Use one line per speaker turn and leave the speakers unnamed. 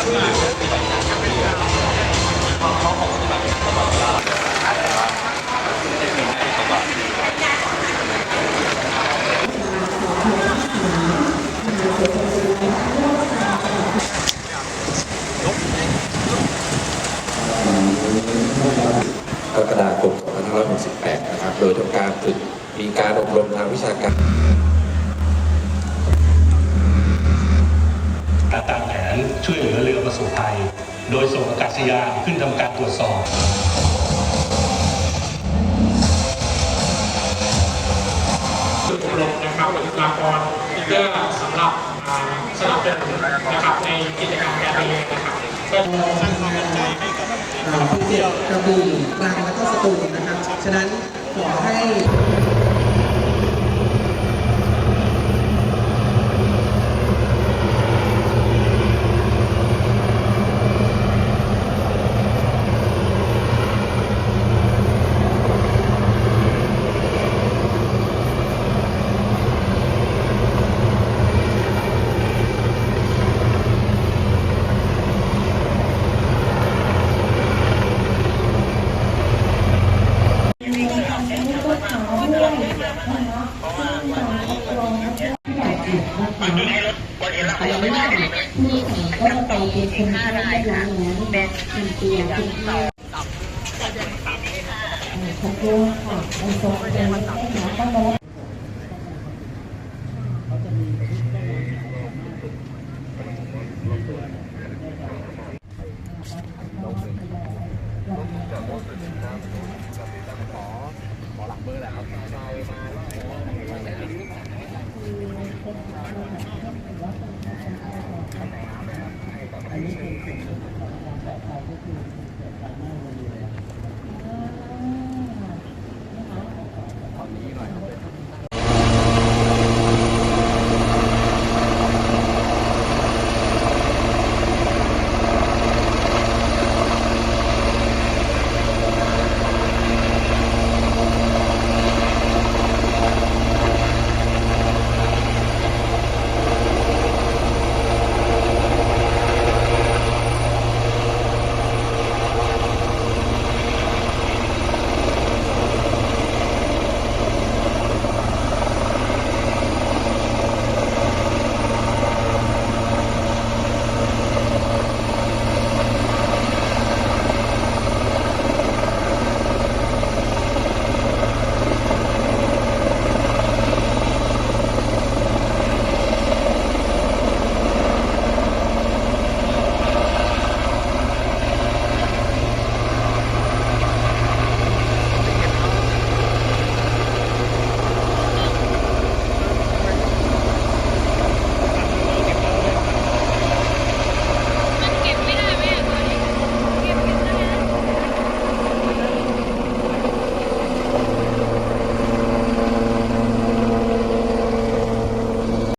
กรกฎาคม2568 นะครับ โดยทำการฝึกมีการอบรมทางวิชาการ
การ ตามแผนช่วยเหลือเรือประสบภัย โดยส่งอากาศยานขึ้นทำการตรวจสอบ
ฝึกอบรมนะครับบุคลากรเพื่อสำหรับอ่าสนับสนุนนะครับในกิจกรรมการเรียนนะครับก็
อ่าภูเก็ตกระบี่ตรังแล้วก็สตูลนะครับ ฉะนั้นขอให้
มีการใช้ต้นขาด้วยนะคะซึ่งการปกครองและผู้บาดเจ็บนะคะอันนี้ผู้แข่งก็ไปเป็นคนที่ได้รับแล้วเป็นเตียงเป็นที่ ขอบคุณค่ะในโซนเป็นได้นะต้อ
อันนี้เป็นสิ่งที่เราต้องการปลอดภัยก็คือ